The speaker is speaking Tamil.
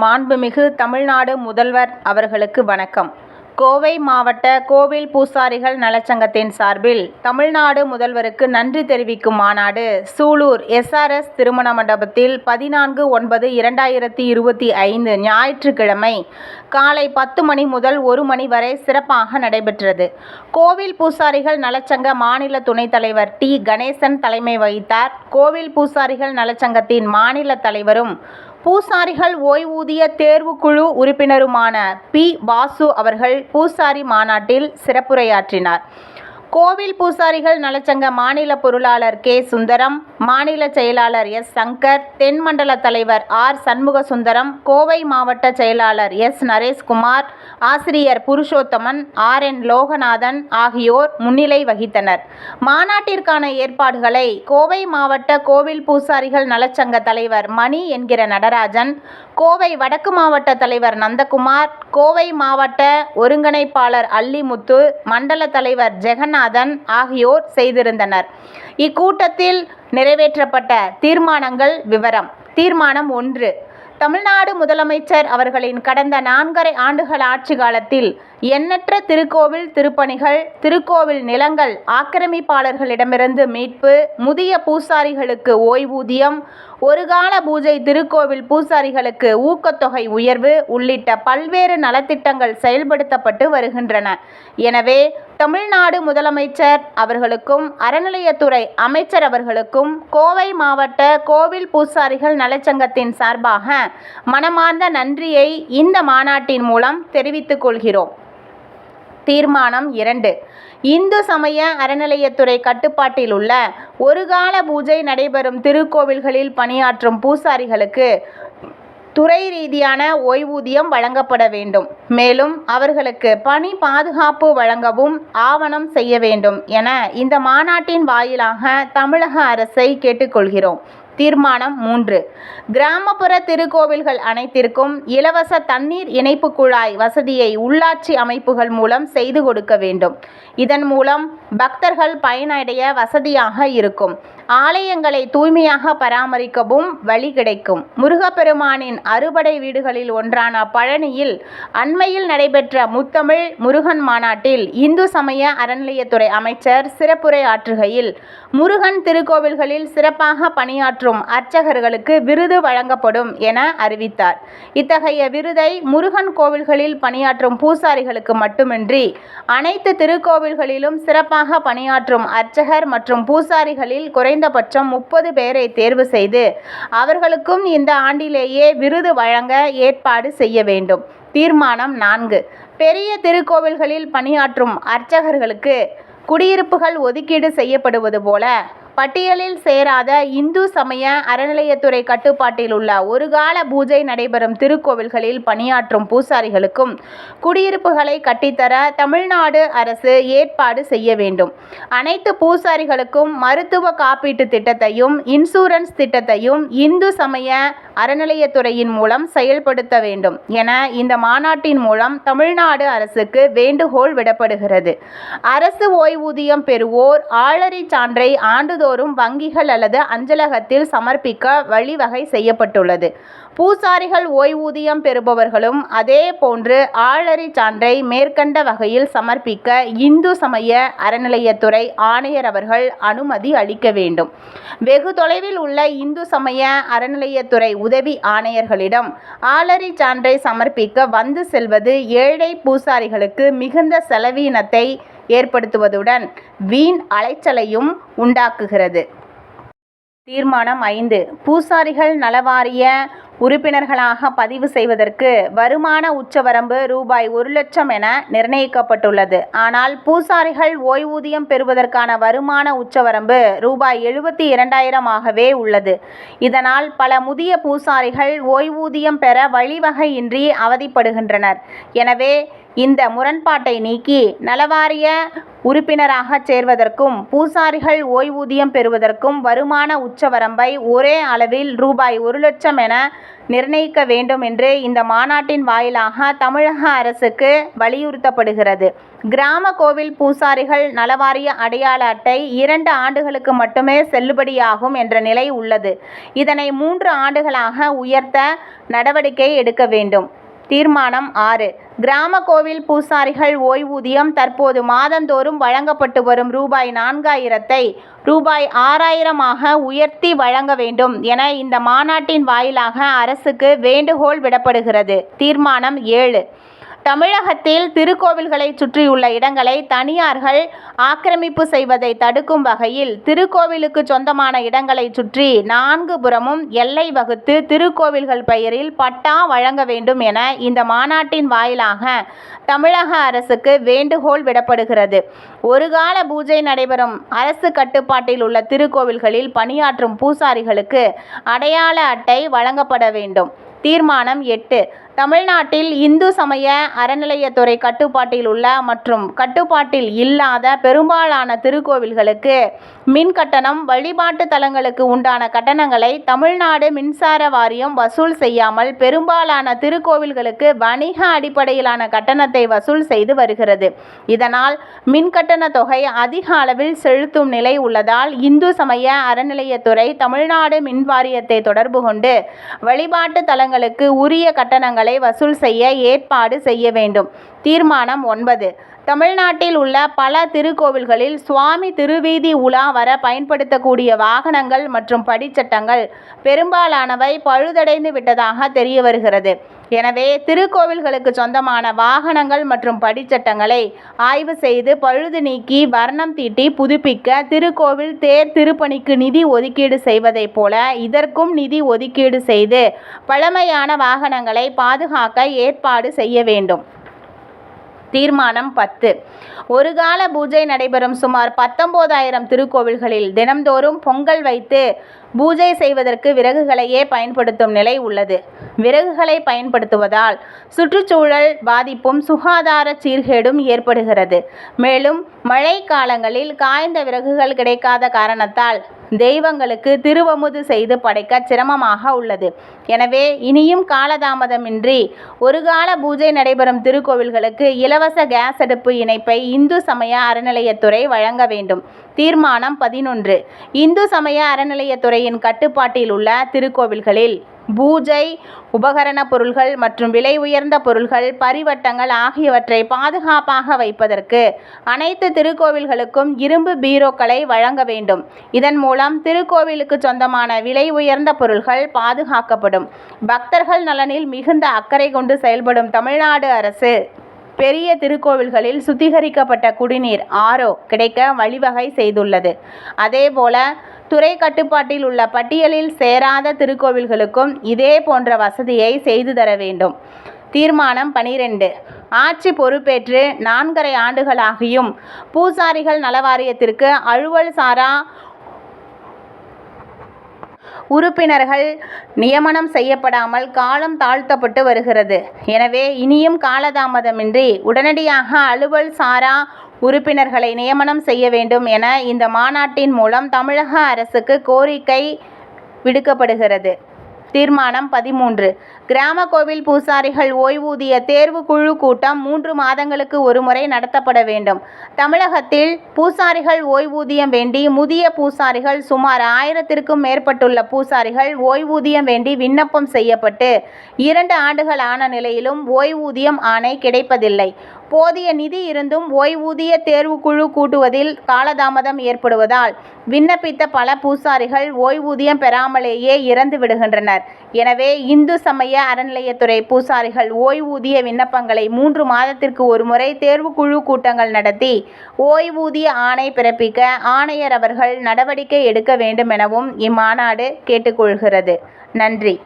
மாண்புமிகு தமிழ்நாடு முதல்வர் அவர்களுக்கு வணக்கம். கோவை மாவட்ட கோவில் பூசாரிகள் நலச்சங்கத்தின் சார்பில் தமிழ்நாடு முதல்வருக்கு நன்றி தெரிவிக்கும் மாநாடு சூலூர் எஸ்ஆர்எஸ் திருமண மண்டபத்தில் பதினான்கு ஒன்பது இரண்டாயிரத்தி இருபத்தி ஐந்து ஞாயிற்றுக்கிழமை காலை பத்து மணி முதல் ஒரு மணி வரை சிறப்பாக நடைபெற்றது. கோவில் பூசாரிகள் நலச்சங்க மாநில துணைத் தலைவர் டி கணேசன் தலைமை வகித்தார். கோவில் பூசாரிகள் நலச்சங்கத்தின் மாநில தலைவரும் பூசாரிகள் ஓய்வூதிய தேர்வுக்குழு உறுப்பினருமான பி. வாசு அவர்கள் பூசாரி மாநாட்டில் சிறப்புரையாற்றினார். கோவில் பூசாரிகள் நலச்சங்க மாநில பொருளாளர் கே. சுந்தரம் மாநில செயலாளர் எஸ். சங்கர் தென்மண்டல தலைவர் ஆர். சண்முக சுந்தரம் கோவை மாவட்ட செயலாளர் எஸ். நரேஷ்குமார் ஆசிரியர் புருஷோத்தமன் ஆர். என். லோகநாதன் ஆகியோர் முன்னிலை வகித்தனர். மாநாட்டிற்கான ஏற்பாடுகளை கோவை மாவட்ட கோவில் பூசாரிகள் நலச்சங்க தலைவர் மணி என்கிற நடராஜன் கோவை வடக்கு மாவட்ட தலைவர் நந்தகுமார் கோவை மாவட்ட ஒருங்கிணைப்பாளர் அல்லிமுத்து மண்டல தலைவர் ஜெகநாதன் ஆகியோர் செய்திருந்தனர். இக்கூட்டத்தில் நிறைவேற்றப்பட்ட தீர்மானங்கள் விவரம். தீர்மானம் ஒன்று. தமிழ்நாடு முதலமைச்சர் அவர்களின் கடந்த நான்கரை ஆண்டுகள் ஆட்சி காலத்தில் எண்ணற்ற திருக்கோவில் திருப்பணிகள் திருக்கோவில் நிலங்கள் ஆக்கிரமிப்பாளர்களிடமிருந்து மீட்பு முதிய பூசாரிகளுக்கு ஓய்வூதியம் ஒருகால பூஜை திருக்கோவில் பூசாரிகளுக்கு ஊக்கத்தொகை உயர்வு உள்ளிட்ட பல்வேறு நலத்திட்டங்கள் செயல்படுத்தப்பட்டு வருகின்றன. எனவே தமிழ்நாடு முதலமைச்சர் அவர்களுக்கும் அறநிலையத்துறை அமைச்சர் அவர்களுக்கும் கோவை மாவட்ட கோவில் பூசாரிகள் நலச்சங்கத்தின் சார்பாக மனமார்ந்த நன்றியை இந்த மாநாட்டின் மூலம் தெரிவித்துக் கொள்கிறோம். தீர்மானம் இரண்டு. இந்து சமய அறநிலையத்துறை கட்டுப்பாட்டில் உள்ள ஒருகால பூஜை நடைபெறும் திருக்கோவில்களில் பணியாற்றும் பூசாரிகளுக்கு துறை ரீதியான ஓய்வூதியம் வழங்கப்பட வேண்டும். மேலும் அவர்களுக்கு பணி பாதுகாப்பு வழங்கவும் ஆவணம் செய்ய வேண்டும் என இந்த மாநாட்டின் வாயிலாக தமிழக அரசை கேட்டுக்கொள்கிறோம். தீர்மானம் மூன்று. கிராமப்புற திருக்கோவில்கள் அனைத்திற்கும் இலவச தண்ணீர் இணைப்பு குழாய் வசதியை உள்ளாட்சி அமைப்புகள் மூலம் செய்து கொடுக்க வேண்டும். இதன் மூலம் பக்தர்கள் பயனடைய வசதியாக இருக்கும். ஆலயங்களை தூய்மையாக பராமரிக்கவும் வழி கிடைக்கும். முருகப்பெருமானின் அறுபடை வீடுகளில் ஒன்றான பழனியில் அண்மையில் நடைபெற்ற முத்தமிழ் முருகன் மாநாட்டில் இந்து சமய அறநிலையத்துறை அமைச்சர் சிறப்புரை ஆற்றுகையில் முருகன் திருக்கோவில்களில் சிறப்பாக மற்றும் அர்ச்சகர்களுக்கு விருது வழங்கப்படும் என அறிவித்தார். இத்தகைய விருதை முருகன் கோவில்களில் பணியாற்றும் பூசாரிகளுக்கு மட்டுமின்றி அனைத்து திருக்கோவில்களிலும் சிறப்பாக பணியாற்றும் அர்ச்சகர் மற்றும் பூசாரிகளில் குறைந்தபட்சம் முப்பது பேரை தேர்வு செய்து அவர்களுக்கும் இந்த ஆண்டிலேயே விருது வழங்க ஏற்பாடு செய்ய வேண்டும். தீர்மானம் நான்கு. பெரிய திருக்கோவில்களில் பணியாற்றும் அர்ச்சகர்களுக்கு குடியிருப்புகள் ஒதுக்கீடு செய்யப்படுவது போல பட்டியலில் சேராத இந்து சமய அறநிலையத்துறை கட்டுப்பாட்டில் உள்ள ஒருகால பூஜை நடைபெறும் திருக்கோவில்களில் பணியாற்றும் பூசாரிகளுக்கும் குடியிருப்புகளை கட்டித்தர தமிழ்நாடு அரசு ஏற்பாடு செய்ய வேண்டும். அனைத்து பூசாரிகளுக்கும் மருத்துவ காப்பீட்டு திட்டத்தையும் இன்சூரன்ஸ் திட்டத்தையும் இந்து சமய அறநிலையத்துறையின் மூலம் செயல்படுத்த வேண்டும் என இந்த மாநாட்டின் மூலம் தமிழ்நாடு அரசுக்கு வேண்டுகோள் விடப்படுகிறது. அரசு ஓய்வூதியம் பெறுவோர் ஆளறி சான்றை ஆண்டு ஆண்டுதோறும் வங்கிகள் அல்லது அஞ்சலகத்தில் சமர்ப்பிக்க வழிவகை செய்யப்பட்டுள்ளது. பூசாரிகள் ஓய்வூதியம் பெறுபவர்களும் அதே போன்று ஆளறி சான்றை மேற்கண்ட வகையில் சமர்ப்பிக்க இந்து சமய அறநிலையத்துறை ஆணையர் அவர்கள் அனுமதி அளிக்க வேண்டும். வெகு தொலைவில் உள்ள இந்து சமய அறநிலையத்துறை உதவி ஆணையர்களிடம் ஆளறி சான்றை சமர்ப்பிக்க வந்து செல்வது ஏழை பூசாரிகளுக்கு மிகுந்த செலவீனத்தை ஏற்படுத்துவதுடன் வீண் அலைச்சலையும் உண்டாக்குகிறது. தீர்மானம் ஐந்து. பூசாரிகள் நலவாரிய உறுப்பினர்களாக பதிவு செய்வதற்கு வருமான உச்சவரம்பு ரூபாய் ஒரு லட்சம் என நிர்ணயிக்கப்பட்டுள்ளது. ஆனால் பூசாரிகள் ஓய்வூதியம் பெறுவதற்கான வருமான உச்சவரம்பு ரூபாய் எழுபத்தி இரண்டாயிரம் ஆகவே உள்ளது. இதனால் பல முதிய பூசாரிகள் ஓய்வூதியம் பெற வழிவகையின்றி அவதிப்படுகின்றனர். எனவே இந்த முரண்பாட்டை நீக்கி நலவாரிய உறுப்பினராக சேர்வதற்கும் பூசாரிகள் ஓய்வூதியம் பெறுவதற்கும் வருமான உச்சவரம்பை ஒரே அளவில் ரூபாய் ஒரு லட்சம் என நிர்ணயிக்க வேண்டும் என்று இந்த மாநாட்டின் வாயிலாக தமிழக அரசுக்கு வலியுறுத்தப்படுகிறது. கிராம கோவில் பூசாரிகள் நலவாரிய அடையாள அட்டை இரண்டு ஆண்டுகளுக்கு மட்டுமே செல்லுபடியாகும் என்ற நிலை உள்ளது. இதனை மூன்று ஆண்டுகளாக உயர்த்த நடவடிக்கை எடுக்க வேண்டும். தீர்மானம் ஆறு. கிராம கோவில் பூசாரிகள் ஓய்வூதியம் தற்போது மாதந்தோறும் வழங்கப்பட்டு வரும் ரூபாய் நான்காயிரத்தை ரூபாய் ஆறாயிரமாக உயர்த்தி வழங்க வேண்டும் என இந்த மாநாட்டின் வாயிலாக அரசுக்கு வேண்டுகோள் விடப்படுகிறது. தீர்மானம் ஏழு. தமிழகத்தில் திருக்கோவில்களை சுற்றியுள்ள இடங்களை தனியார்கள் ஆக்கிரமிப்பு செய்வதை தடுக்கும் வகையில் திருக்கோவிலுக்கு சொந்தமான இடங்களை சுற்றி நான்கு புறமும் எல்லை வகுத்து திருக்கோவில்கள் பெயரில் பட்டா வழங்க வேண்டும் என இந்த மாநாட்டின் வாயிலாக தமிழக அரசுக்கு வேண்டுகோள் விடப்படுகிறது. ஒரு கால பூஜை நடைபெறும் அரசு கட்டுப்பாட்டில் உள்ள திருக்கோவில்களில் பணியாற்றும் பூசாரிகளுக்கு அடையாள அட்டை வழங்கப்பட வேண்டும். தீர்மானம் எட்டு. தமிழ்நாட்டில் இந்து சமய அறநிலையத்துறை கட்டுப்பாட்டில் உள்ள மற்றும் கட்டுப்பாட்டில் இல்லாத பெரும்பாலான திருக்கோவில்களுக்கு மின் கட்டணம் வழிபாட்டு தலங்களுக்கு உண்டான கட்டணங்களை தமிழ்நாடு மின்சார வாரியம் வசூல் செய்யாமல் பெரும்பாலான திருக்கோவில்களுக்கு வணிக அடிப்படையிலான கட்டணத்தை வசூல் செய்து வருகிறது. இதனால் மின் கட்டண தொகை அதிக அளவில் செலுத்தும் நிலை உள்ளதால் இந்து சமய அறநிலையத்துறை தமிழ்நாடு மின் வாரியத்தை தொடர்பு கொண்டு வழிபாட்டு தலங்களுக்கு உரிய கட்டணங்கள் வசூல் செய்ய ஏற்பாடு செய்ய வேண்டும். தீர்மானம் ஒன்பது. தமிழ்நாட்டில் உள்ள பல திருக்கோவில்களில் சுவாமி திருவீதி உலா வர பயன்படுத்தக்கூடிய வாகனங்கள் மற்றும் படிச்சட்டங்கள் பெரும்பாலானவை பழுதடைந்து விட்டதாக தெரிய வருகிறது. எனவே திருக்கோவில்களுக்கு சொந்தமான வாகனங்கள் மற்றும் படிச்சட்டங்களை ஆய்வு செய்து பழுது நீக்கி வர்ணம் தீட்டி புதுப்பிக்க திருக்கோவில் தேர் திருப்பணிக்கு நிதி ஒதுக்கீடு செய்வதைப் போல இதற்கும் நிதி ஒதுக்கீடு செய்து பழமையான வாகனங்களை பாதுகாக்க ஏற்பாடு செய்ய வேண்டும். தீர்மானம் பத்து. ஒரு கால பூஜை நடைபெறும் சுமார் பத்தொம்போதாயிரம் திருக்கோவில்களில் தினம்தோறும் பொங்கல் வைத்து பூஜை செய்வதற்கு விறகுகளையே பயன்படுத்தும் நிலை உள்ளது. விறகுகளை பயன்படுத்துவதால் சுற்றுச்சூழல் பாதிப்பும் சுகாதார சீர்கேடும் ஏற்படுகிறது. மேலும் மழை காலங்களில் காய்ந்த விறகுகள் கிடைக்காத காரணத்தால் தெய்வங்களுக்கு திருவமுது செய்து படைக்க சிரமமாக உள்ளது. எனவே இனியும் காலதாமதமின்றி ஒரு கால பூஜை நடைபெறும் திருக்கோவில்களுக்கு இலவச கேஸ் அடுப்பு இணைப்பை இந்து சமய அறநிலையத்துறை வழங்க வேண்டும். தீர்மானம் பதினொன்று. இந்து சமய அறநிலையத்துறையின் கட்டுப்பாட்டில் உள்ள திருக்கோவில்களில் பூஜை உபகரண பொருள்கள் மற்றும் விலை உயர்ந்த பொருள்கள் பரிவட்டங்கள் ஆகியவற்றை பாதுகாப்பாக வைப்பதற்கு அனைத்து திருக்கோவில்களுக்கும் இரும்பு பீரோக்களை வழங்க வேண்டும். இதன் மூலம் திருக்கோவிலுக்கு சொந்தமான விலை உயர்ந்த பொருள்கள் பாதுகாக்கப்படும். பக்தர்கள் நலனில் மிகுந்த அக்கறை கொண்டு செயல்படும் தமிழ்நாடு அரசு. பெரிய திருக்கோவில்களில் சுத்திகரிக்கப்பட்ட குடிநீர் ஆரோ கிடைக்க வழிவகை செய்துள்ளது. அதேபோல துறை கட்டுப்பாட்டில் உள்ள பட்டியலில் சேராத திருக்கோவில்களுக்கும் இதே போன்ற வசதியை செய்து தர வேண்டும். தீர்மானம் பனிரெண்டு. ஆட்சி பொறுப்பேற்று நான்கரை ஆண்டுகளாகியும் பூசாரிகள் நலவாரியத்திற்கு அலுவல் சாரா உறுப்பினர்கள் நியமனம் செய்யப்படாமல் காலம் தாழ்த்தப்பட்டு வருகிறது. எனவே இனியும் காலதாமதமின்றி உடனடியாக அலுவல் சாரா உறுப்பினர்களை நியமனம் செய்ய வேண்டும் என இந்த மாநாட்டின் மூலம் தமிழக அரசுக்கு கோரிக்கை விடுக்கப்படுகிறது. தீர்மானம் பதிமூன்று. கிராம கோவில் பூசாரிகள் ஓய்வூதிய தேர்வு குழு கூட்டம் மூன்று மாதங்களுக்கு ஒருமுறை நடத்தப்பட வேண்டும். தமிழகத்தில் பூசாரிகள் ஓய்வூதியம் வேண்டி முதிய பூசாரிகள் சுமார் ஆயிரத்திற்கும் மேற்பட்டுள்ள பூசாரிகள் ஓய்வூதியம் வேண்டி விண்ணப்பம் செய்யப்பட்டு இரண்டு ஆண்டுகள் ஆன நிலையிலும் ஓய்வூதியம் ஆணை கிடைப்பதில்லை. போதிய நிதி இருந்தும் ஓய்வூதிய தேர்வுக்குழு கூட்டுவதில் காலதாமதம் ஏற்படுவதால் விண்ணப்பித்த பல பூசாரிகள் ஓய்வூதியம் பெறாமலேயே இறந்து விடுகின்றனர் எனவே இந்து சமய அறநிலையத்துறை பூசாரிகள் ஓய்வூதிய விண்ணப்பங்களை மூன்று மாதத்திற்கு ஒருமுறை தேர்வுக்குழு கூட்டங்கள் நடத்தி ஓய்வூதிய ஆணை பிறப்பிக்க ஆணையர் அவர்கள் நடவடிக்கை எடுக்க வேண்டும் எனவும் இம்மாநாடு கேட்டுக்கொள்கிறது. நன்றி.